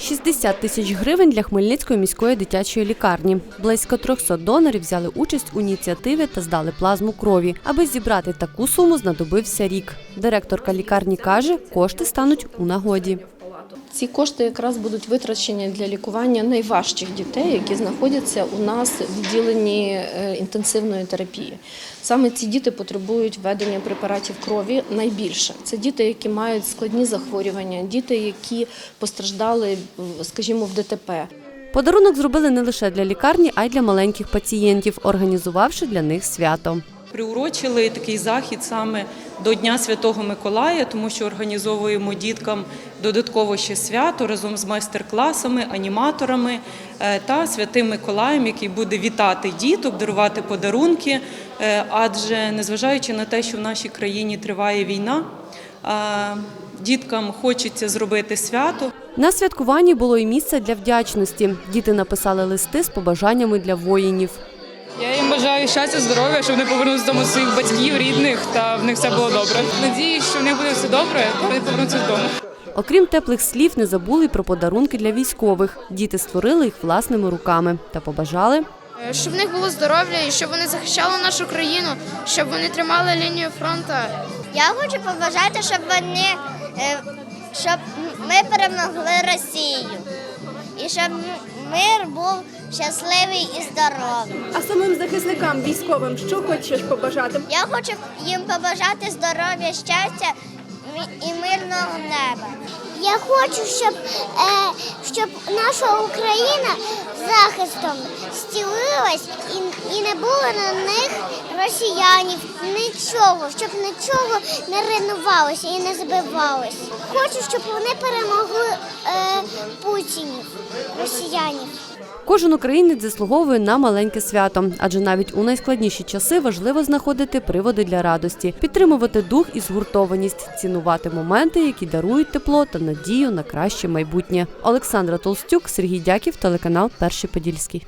60 тисяч гривень для Хмельницької міської дитячої лікарні. Близько 300 донорів взяли участь у ініціативі та здали плазму крові. Аби зібрати таку суму, знадобився рік. Директорка лікарні каже, кошти стануть у нагоді. Ці кошти якраз будуть витрачені для лікування найважчих дітей, які знаходяться у нас в відділенні е, інтенсивної терапії. Саме ці діти потребують введення препаратів крові найбільше. Це діти, які мають складні захворювання, діти, які постраждали, скажімо, в ДТП. Подарунок зробили не лише для лікарні, а й для маленьких пацієнтів, організувавши для них свято. Приурочили такий захід саме до Дня Святого Миколая, тому що організовуємо діткам додатково ще свято разом з майстер-класами, аніматорами е, та святим Миколаєм, який буде вітати діток, дарувати подарунки. Е, Адже незважаючи на те, що в нашій країні триває війна, е, діткам хочеться зробити свято. На святкуванні було і місце для вдячності. Діти написали листи з побажаннями для воїнів. Я їм бажаю щастя, здоров'я, щоб вони повернулися додому до своїх батьків, рідних, та в них все було добре. Надіюсь, що в них буде все добре, та вони повернуться додому. Окрім теплих слів, не забули й про подарунки для військових. Діти створили їх власними руками та побажали Е, Щоб в них було здоров'я і щоб вони захищали нашу країну, щоб вони тримали лінію фронту. Я хочу побажати, щоб вони е, щоб ми перемогли Росію і щоб мир був щасливий і здоровий. А самим захисникам військовим що хочеш побажати? Я хочу їм побажати здоров'я, щастя і мирного неба. Я хочу, щоб, е, щоб наша Україна захистом стілилась і, і не було на них росіянів, нічого, щоб нічого не руйнувалося і не збивалось. Хочу, щоб вони перемогли е, путінів, росіянів. Кожен українець заслуговує на маленьке свято, адже навіть у найскладніші часи важливо знаходити приводи для радості, підтримувати дух і згуртованість, цінувати моменти, які дарують тепло та надію на краще майбутнє. Олександра Толстюк, Сергій Дяків, телеканал Перший Подільський.